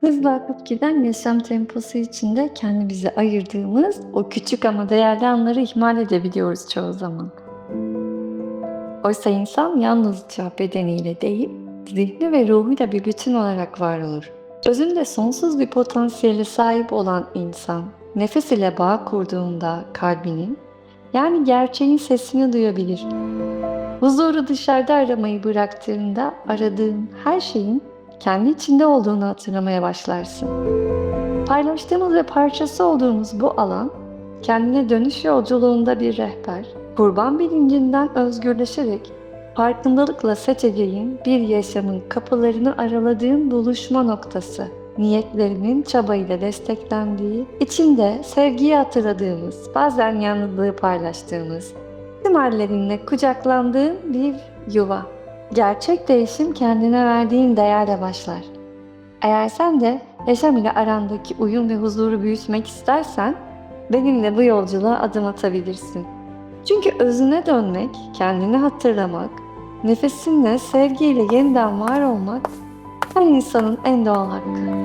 Hızla akıp giden yaşam temposu içinde kendimize ayırdığımız o küçük ama değerli anları ihmal edebiliyoruz çoğu zaman. Oysa insan yalnızca bedeniyle değil, zihni ve ruhuyla bir bütün olarak var olur. Özünde sonsuz bir potansiyele sahip olan insan, nefes ile bağ kurduğunda kalbinin, yani gerçeğin sesini duyabilir. Huzuru dışarıda aramayı bıraktığında aradığın her şeyin kendi içinde olduğunu hatırlamaya başlarsın. Paylaştığımız ve parçası olduğumuz bu alan, kendine dönüş yolculuğunda bir rehber, kurban bilincinden özgürleşerek farkındalıkla seçeceğin bir yaşamın kapılarını araladığın buluşma noktası. Niyetlerinin çabayla desteklendiği, içinde sevgiyi hatırladığımız, bazen yalnızlığı paylaştığımız, tüm hallerinle kucaklandığın bir yuva. Gerçek değişim kendine verdiğin değerle başlar. Eğer sen de yaşam ile arandaki uyum ve huzuru büyütmek istersen benimle bu yolculuğa adım atabilirsin. Çünkü özüne dönmek, kendini hatırlamak, nefesinle, sevgiyle yeniden var olmak her insanın en doğal hakkı.